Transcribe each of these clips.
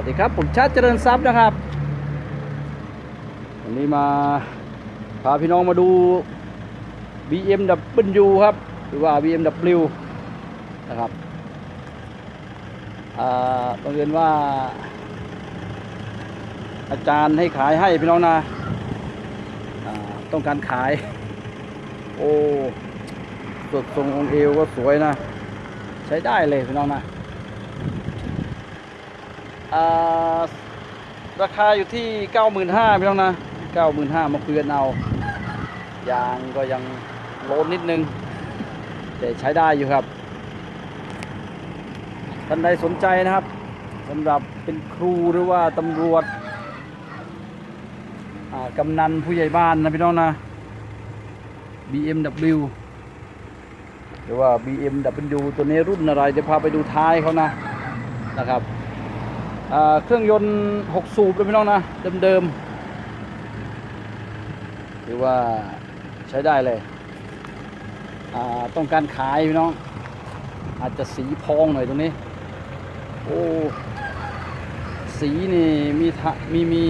วัสดีครับผมชาติเจริญทรัพย์นะครับ วันนี้มาพาพี่น้องมาดู BMW ครับ หรือว่า BMW นะครับอ่าบังเอิญว่า อาจารย์ให้ขายให้พี่น้องนะต้องการขาย โอ้สดทรงองเอวก็สวยนะ ใช้ได้เลยพี่น้องนะ ราคาอยู่ที่ 95,000พี่น้องนะ95,000มาคุยกันเอายางก็ยังโลนนิดนึง แต่ใช้ได้อยู่ครับท่านใดสนใจนะครับสำหรับเป็นครูหรือว่าตำรวจอ่ากำนันผู้ใหญ่บ้านนะพี่น้องนะ BMW หรือว่า BMW ตัวนี้รุ่นอะไรเดี๋ยวพาไปดูท้ายเขานะนะครับ เครื่องยนต์ 6 สูบเลยพี่น้องนะเดิมๆถือว่าใช้ได้เลยต้องการขายพี่น้อง อาจจะสีพองหน่อยตรงนี้ โอ้สีนี่มีมีมี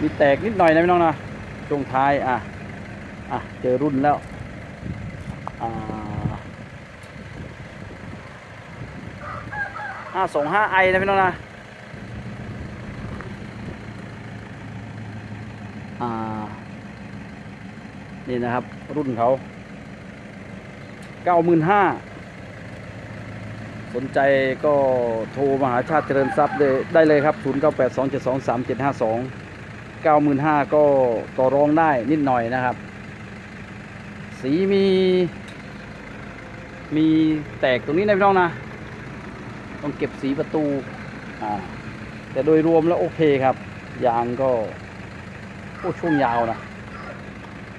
มีแตกนิดหน่อยนะพี่น้องนะช่วงท้ายอะอะเจอรุ่นแล้วอ่า ห้าสองห้าไอนะพี่น้องนะอ่านี่นะครับ รุ่นเขาเก้าหมื่นห้าสนใจก็โทรมาหาชาติเจริญทรัพย์ได้เลยครับ 0 9 8 2 7 2 3 7 5 2 95,000ก็ต่อรองได้นิดหน่อยนะครับ สีมี มีแตกตรงนี้นะพี่น้องนะ ต้องเก็บสีประตูอ่าแต่โดยรวมแล้วโอเคครับ ยางก็โอ้ช่วงยาวนะ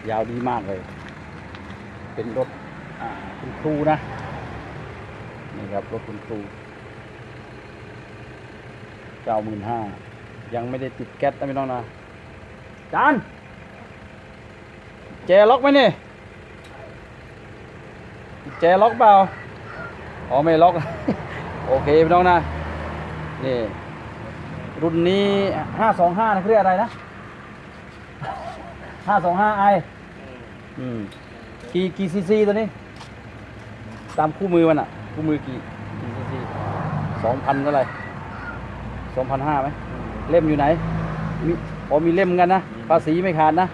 ยาวดีมากเลย เป็นรถอ่าคุณครูนะนี่ครับรถคุณครูเก้าหมื่นห้ายังไม่ได้ติดแก๊สนะพี่น้องนะจานแจล็อกไหมนี่แจล็อกเปล่าอ๋อไม่ล็อก โอเคพี่น้องนะนี่รุ่นนี้ห้าสองห้านะเรียกอะไรนะห้าสองห้าไออืมกี่กี่ซีซีตัวนี้ ตามคู่มือมันอะ คู่มือกี่กี่ซีซีสองพันเท่าไหร่สองพันห้าไหมเล่มอยู่ไหนมีอ๋อมีเล่มกันนะภาษีไม่ขาดนะ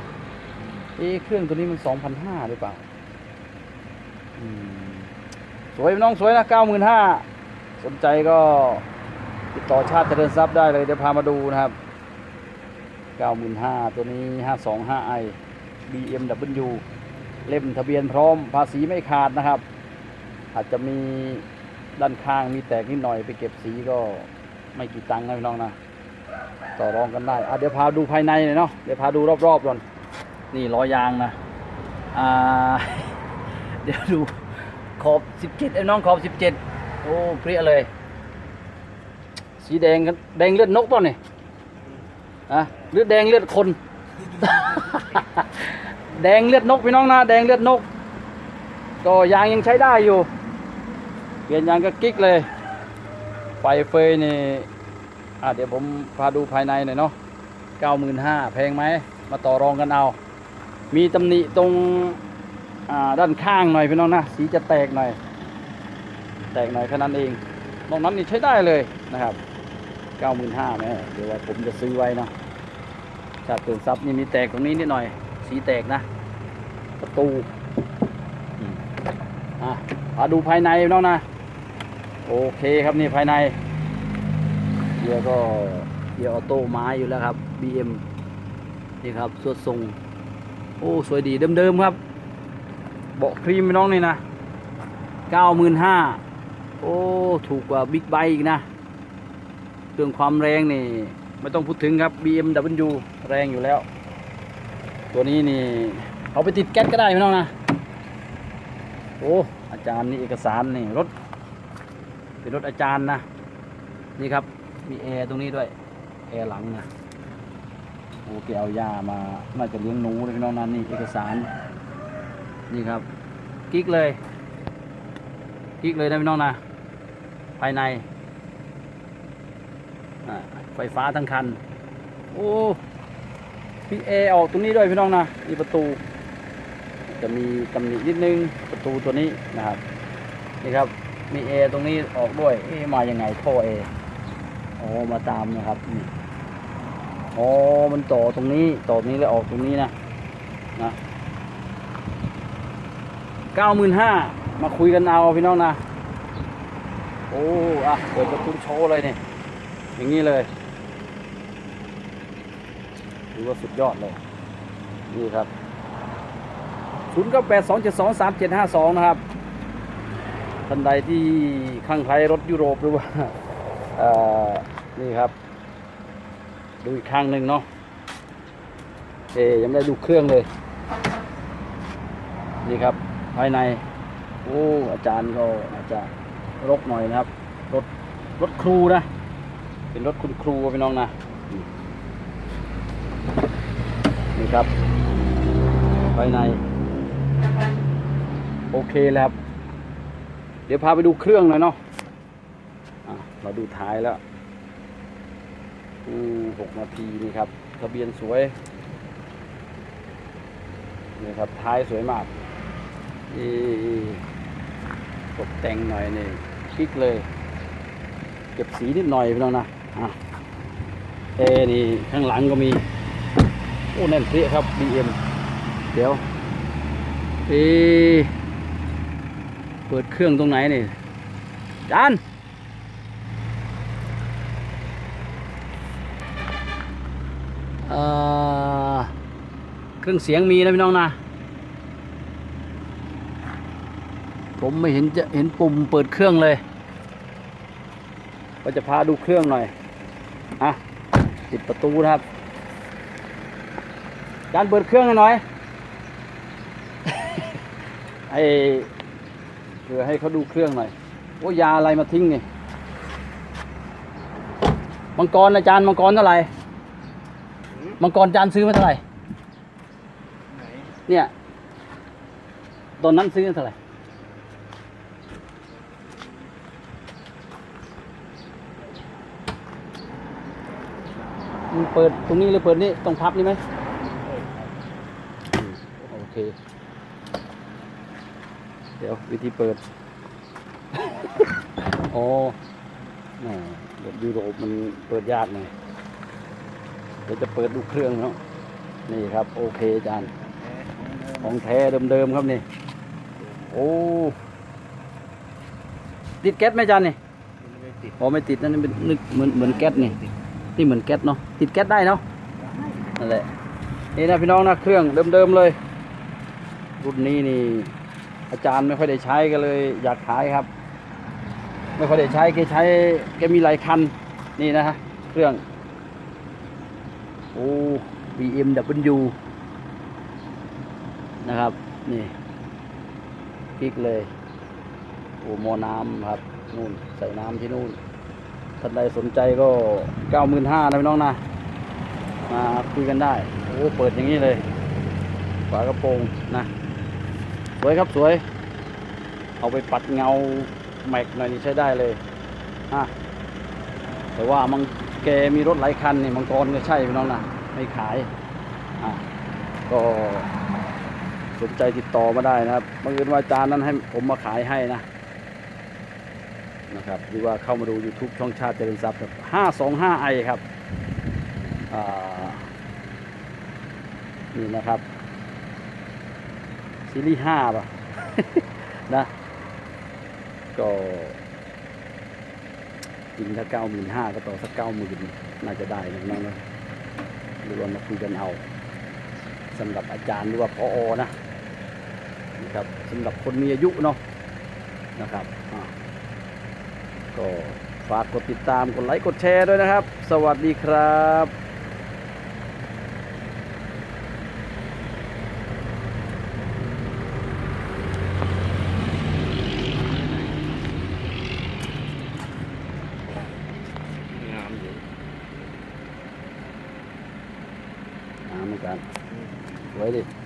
เอ๊เครื่องตัวนี้มันสองพันห้าหรือเปล่าสวยพี่น้องสวยนะเก้าหมื่นห้า สนใจก็ติดต่อชาติเจริญทรัพย์ได้เลยเดี๋ยวพามาดูนะครับ95,000ตัวนี้ 525i BMW เล่มทะเบียนพร้อมภาษีไม่ขาดนะครับ อาจจะมีด้านข้างมีแตกนิดหน่อยไปเก็บสีก็ไม่กี่ตังค์นะพี่น้องนะต่อรองกันได้อะเดี๋ยวพาดูภายในหน่อยเนาะเดี๋ยวพาดูรอบๆก่อนนี่ล้อยางนะอ่าเดี๋ยวดูขอบ 17ไอ้น้องขอบ 17 โอ้เปรี้ยเลย สีแดงกันแดงเลือดนกป่ะเนี่ยอะหรือแดงเลือดคน แดงเลือดนกพี่น้องนะแดงเลือดนก ก็ยางยังใช้ได้อยู่ เปลี่ยนยางก็กิ๊กเลย ไฟเฟยนี่อะเดี๋ยวผมพาดูภายในหน่อยเนาะเก้าหมื่นห้าแพงไหม มาต่อรองกันเอา มีตำหนิตรงด้านข้างหน่อยพี่น้องนะ สีจะแตกหน่อย แตกหน่อยแค่นั้นเองนอกนั้นนี่ใช้ได้เลยนะครับ 95,000แม่เดี๋ยวว่าผมจะซื้อไว้เนาะชาติตื่นซับนี่มีแตกตรงนี้นิดหน่อย สีแตกนะ ประตูอะมาดูภายในน้องนะ โอเคครับนี่ภายในเกียร์ก็เกียร์ออโต้ไม้อยู่แล้วครับ BM นี่ครับสวดทรง โอ้ สวยดีเดิมๆครับ เบาะครีมน้องนี่นะ 95,000 โอ้ถูกกว่าบิ๊กไบค์อีกนะเรื่องความแรงนี่ ไม่ต้องพูดถึงครับ BMW แรงอยู่แล้ว ตัวนี้นี่เอาไปติดแก๊สก็ได้พี่น้องนะ โอ้อาจารย์นี่เอกสารนี่รถเป็นรถอาจารย์นะ นี่ครับมีแอร์ตรงนี้ด้วยแอร์หลังนะโอ้แกเอายามาน่าจะเลี้ยงหนูเลยพี่น้องนั่นนี่เอกสาร นี่ครับกิ๊กเลยกิ๊กเลยนะพี่น้องนะ ภายใน ไฟฟ้าทั้งคัน โอ้พี่เอออกตรงนี้ด้วยพี่น้องนะนี่ประตู จะมีตำหนินิดนึงประตูตัวนี้นะครับ นี่ครับ มีเอตรงนี้ออกด้วยเอมายังไงท่อเออ๋อมาตามนะครับนี่อ๋อมันต่อตรงนี้ต่อตรงนี้แล้วออกตรงนี้นะนะเก้าหมื่นห้ามาคุยกันเอาพี่น้องนะ โอ้อะเปิดประตูโชว์เลยนี่อย่างนี้เลยถือว่าสุดยอดเลย นี่ครับ0 9 8 2 7 2 3 7 5 2นะครับท่านใดที่ข้างใครรถยุโรปหรือว่าอ่อนี่ครับ ดูอีกข้างหนึ่งเนาะเอยังไม่ได้ดูเครื่องเลย นี่ครับภายใน โอ้อาจารย์ก็อาจจะ รกหน่อยนะครับ รถรถครูนะ เป็นรถคุณครูพี่น้องนะ นี่ครับภายใน โอเคแล้วครับ เดี๋ยวพาไปดูเครื่องหน่อยเนาะะเราดูท้ายแล้วอืมหกนาทีนี่ครับ ทะเบียนสวยนี่ครับท้ายสวยมากอีตกแต่งหน่อยนี่ คลิกเลย เก็บสีนิดหน่อยพี่น้องนะอะเอนี่ข้างหลังก็มีโอ้แน่นเปรี้ยครับ BM เดี๋ยวเอเปิดเครื่องตรงไหนนี่จานเอ่อเครื่องเสียงมีนะพี่น้องนะ ผมไม่เห็นจะเห็นปุ่มเปิดเครื่องเลย ก็จะพาดูเครื่องหน่อย อะปิดประตูนะครับจานเปิดเครื่องให้หน่อยไอเพื่อให้เขาดูเครื่องหน่อยโอ้ยาอะไรมาทิ้งนี่มังกรอาจารย์มังกรเท่าไหร่มังกรจานซื้อมาเท่าไหร่เนี่ย ตอนนั้นซื้อมาเท่าไหร่ มันเปิดตรงนี้หรือเปิดนี่ต้องพับนี่ไหมอืมโอเค เดี๋ยววิธีเปิด โอ้แหมรถยุโรปมันเปิดยากหน่อยเดี๋ยวจะเปิดดูเครื่องเนาะนี่ครับ โอเคอาจารย์ของแท้เดิมๆครับนี่ โอ้ติดแก๊สไหมอาจารย์นี่อ๋อไม่ติดนั่นเป็นนึกเหมือนเหมือนแก๊สนี่ ที่เหมือนแก๊สเนาะติดแก๊สได้เนาะนั่นแหละนี่นะพี่น้องนะเครื่องเดิมๆเลย รุ่นนี้นี่ อาจารย์ไม่ค่อยได้ใช้ก็เลย อยากขายครับ ไม่ค่อยได้ใช้แกใช้แกมีหลายคันนี่นะฮะเครื่องโอ้ BMW นะครับ นี่คลิกเลย โอ้หมอน้ำครับนู่นใส่น้ำที่นู่น ท่านใดสนใจก็เก้าหมื่นห้านะพี่น้องนะ มาคุยกันได้ โอ้เปิดอย่างนี้เลยฝากระโปรงนะ สวยครับสวย เอาไปปัดเงาแม็กหน่อยนี่ใช้ได้เลยฮะแต่ว่ามังแกมีรถหลายคันนี่มังกรก็ใช่พี่น้องนะไม่ขายอะก็สนใจติดต่อมาได้นะครับบังเอิญว่าอาจารย์นั้นให้ผมมาขายให้นะ นะครับหรือว่าเข้ามาดู YouTube ช่องชาติเจริญทรัพย์ครับ525 i ครับนี่นะครับ ซีรีส์ห้าป่ะ นะ ก็จริงถ้าเก้าหมื่นห้าก็ต่อสักเก้าหมื่นน่าจะได้นะน้องนะหรือว่ามาคุยกันเอาสำหรับอาจารย์หรือว่าพออนะนะครับสำหรับคนมีอายุเนาะนะครับอ่า ก็ฝากกดติดตามกดไลค์กดแชร์ด้วยนะครับ สวัสดีครับงามอยู่น้ำเหมือนกันสวยดิ